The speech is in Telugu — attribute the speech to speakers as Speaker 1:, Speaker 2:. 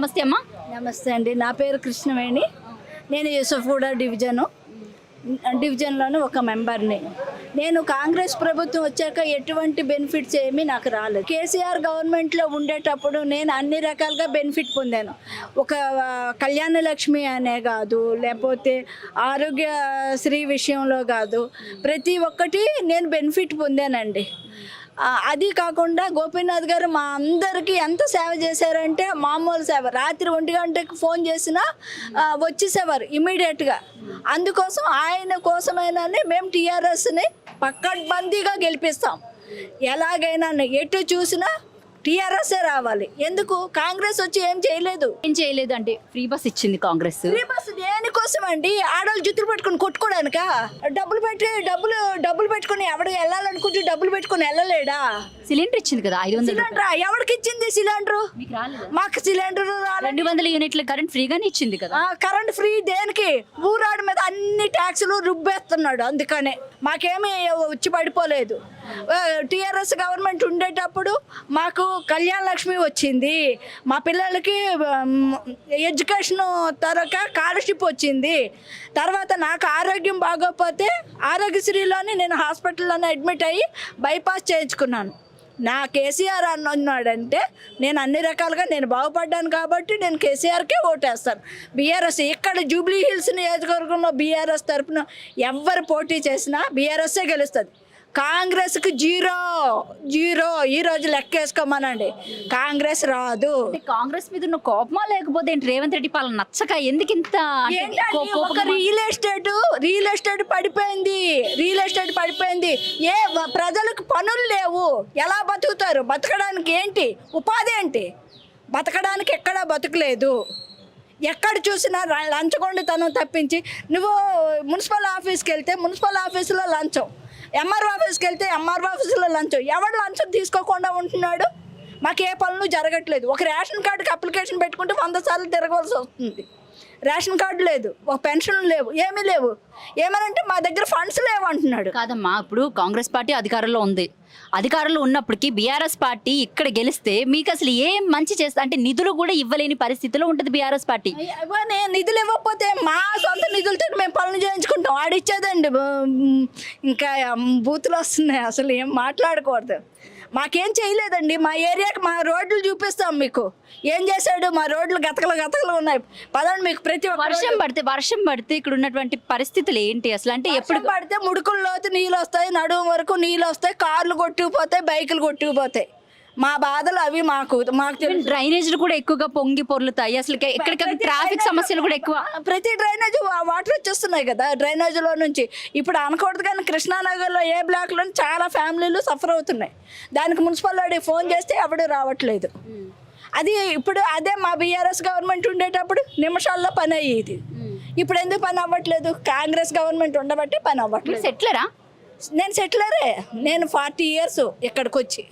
Speaker 1: నమస్తే అమ్మా.
Speaker 2: నమస్తే అండి. నా పేరు కృష్ణవేణి. నేను యూసఫ్గూడ డివిజను. డివిజన్లోని ఒక మెంబర్ని. నేను కాంగ్రెస్ ప్రభుత్వం వచ్చాక ఎటువంటి బెనిఫిట్స్ ఏమీ నాకు రాలేదు. కేసీఆర్ గవర్నమెంట్లో ఉండేటప్పుడు నేను అన్ని రకాలుగా బెనిఫిట్ పొందాను. ఒక కళ్యాణ లక్ష్మి అనే కాదు లేకపోతే ఆరోగ్యశ్రీ విషయంలో కాదు ప్రతి ఒక్కటి నేను బెనిఫిట్ పొందానండి. అది కాకుండా గోపీనాథ్ గారు మా అందరికీ ఎంత సేవ చేశారంటే మామూలు సేవ. రాత్రి ఒంటి గంటకి ఫోన్ చేసినా వచ్చేసేవారు ఇమీడియట్గా. అందుకోసం ఆయన కోసమైనా మేము టీఆర్ఎస్ని పక్కడ్బందీగా గెలిపిస్తాం. ఎలాగైనా ఎటు చూసినా టీఆర్ఎస్ఏ రావాలి. ఎందుకు? కాంగ్రెస్ వచ్చి ఏం చేయలేదు.
Speaker 1: ఏం చేయలేదు అంటే ఫ్రీ బస్ ఇచ్చింది కాంగ్రెస్.
Speaker 2: ఫ్రీ బస్సు దేనికోసం అండి ఆడవాళ్ళు జుత్తులు పెట్టుకుని కొట్టుకోవడానికా డబ్బులు పెట్టి డబ్బులు డబ్బులు పెట్టుకుని ఎవడు వెళ్ళాలనుకుంటే డబ్బులు పెట్టుకుని వెళ్ళలేడా?
Speaker 1: సిలిండర్ ఇచ్చింది కదా ఐదు వందలు
Speaker 2: సిలిండర్? ఎవరికి ఇచ్చింది సిలిండర్?
Speaker 1: మీకు
Speaker 2: సిలిండర్
Speaker 1: రెండు వందల యూనిట్ల కరెంట్ ఫ్రీగానే ఇచ్చింది కదా.
Speaker 2: కరెంట్ ఫ్రీ దేనికి? ఊరాడి మీద అన్ని ట్యాక్సులు రుబ్బేస్తున్నాడు అందుకనే. మాకేమీ వచ్చి పడిపోలేదు. టీఆర్ఎస్ గవర్నమెంట్ ఉండేటప్పుడు మాకు కళ్యాణ లక్ష్మి వచ్చింది. మా పిల్లలకి ఎడ్యుకేషన్ తరక స్కాలర్షిప్ వచ్చింది. తర్వాత నాకు ఆరోగ్యం బాగోకపోతే ఆరోగ్యశ్రీలోని నేను హాస్పిటల్లోనే అడ్మిట్ అయ్యి బైపాస్ చేయించుకున్నాను. నా కేసీఆర్ అన్నాడంటే నేను అన్ని రకాలుగా నేను బాగుపడ్డాను కాబట్టి నేను కేసీఆర్కే ఓటేస్తాను. బీఆర్ఎస్ ఇక్కడ జూబ్లీ హిల్స్ నియోజకవర్గంలో బీఆర్ఎస్ తరఫున ఎవరు పోటీ చేసినా బీఆర్ఎస్ఏ గెలుస్తుంది. కాంగ్రెస్కి జీరో జీరో. ఈ రోజు లెక్కేసుకోమనండి కాంగ్రెస్ రాదు.
Speaker 1: కాంగ్రెస్ మీద ఉన్న కోపమా లేకపోతే ఏంటి? రేవంత్ రెడ్డి పాలన నచ్చక ఎందుకు ఇంత
Speaker 2: ఒక రియల్ ఎస్టేట్ రియల్ ఎస్టేట్ పడిపోయింది. రియల్ ఎస్టేట్ పడిపోయింది. ఏ ప్రజలకు పనులు లేవు. ఎలా బతుకుతారు? బతకడానికి ఏంటి? ఉపాధి ఏంటి? బతకడానికి ఎక్కడా బతకలేదు. ఎక్కడ చూసినా లంచగొండితనం తప్పించి నువ్వు మున్సిపల్ ఆఫీస్కి వెళ్తే మున్సిపల్ ఆఫీసులో లంచం. ఎంఆర్ఓ ఆఫీస్కి వెళ్తే ఎంఆర్ఓ ఆఫీస్లో లంచ్. ఎవడు లంచం తీసుకోకుండా ఉంటున్నాడు? మాకు ఏ పనులు జరగట్లేదు. ఒక రేషన్ కార్డుకి అప్లికేషన్ పెట్టుకుంటే వంద సార్లు తిరగవలసి వస్తుంది. రేషన్ కార్డు లేదు ఒక పెన్షన్ లేవు ఏమీ లేవు. ఏమనంటే మా దగ్గర ఫండ్స్ లేవు అంటున్నాడు.
Speaker 1: కాదమ్మా ఇప్పుడు కాంగ్రెస్ పార్టీ అధికారంలో ఉంది. అధికారంలో ఉన్నప్పటికీ బీఆర్ఎస్ పార్టీ ఇక్కడ గెలిస్తే మీకు అసలు ఏం మంచి చేస్తా అంటే నిధులు కూడా ఇవ్వలేని పరిస్థితిలో ఉంటుంది బీఆర్ఎస్ పార్టీ.
Speaker 2: నిధులు ఇవ్వకపోతే మా సొంత నిధులతో మేము పనులు చేయించుకుంటాం. ఆడిచ్చేదండి ఇంకా బూతులు వస్తున్నాయి అసలు ఏం మాట్లాడకూడదు. మాకేం చేయలేదండి. మా ఏరియాకి మా రోడ్లు చూపిస్తాం మీకు. ఏం చేశాడు? మా రోడ్లు గతకలు గతకలు ఉన్నాయి. పదండి మీకు ప్రతి
Speaker 1: వర్షం పడితే వర్షం పడితే ఇక్కడ ఉన్నటువంటి పరిస్థితులు ఏంటి అసలు? అంటే ఎప్పుడు
Speaker 2: ఎప్పుడు పడితే ముడుకుల్లోతు నీళ్ళు వస్తాయి నడుము వరకు నీళ్ళు వస్తాయి కార్లు కొట్టుకుపోతాయి బైకులు కొట్టుకుపోతాయి. మా బాధలు అవి మాకు మాకు తెలుసు.
Speaker 1: డ్రైనేజీలు కూడా ఎక్కువగా పొంగి పొర్లుతాయి. అసలు ఎక్కడికక్కడ ట్రాఫిక్ సమస్యలు కూడా ఎక్కువ.
Speaker 2: ప్రతి డ్రైనేజ్ వాటర్ వచ్చేస్తున్నాయి కదా. డ్రైనేజ్లో నుంచి ఇప్పుడు అనకూడదు కానీ కృష్ణానగర్లో ఏ బ్లాక్లో చాలా ఫ్యామిలీలు సఫర్ అవుతున్నాయి. దానికి మున్సిపల్ ఫోన్ చేస్తే ఎవడు రావట్లేదు. అది ఇప్పుడు అదే మా బీఆర్ఎస్ గవర్నమెంట్ ఉండేటప్పుడు నిమిషాల్లో పని అయ్యేది. ఇప్పుడు ఎందుకు పని అవ్వట్లేదు? కాంగ్రెస్ గవర్నమెంట్ ఉండబట్టి పని అవ్వట్లేదు.
Speaker 1: సెట్లరా
Speaker 2: నేను సెటిలరే నేను ఫార్టీ ఇయర్స్ ఇక్కడికి వచ్చి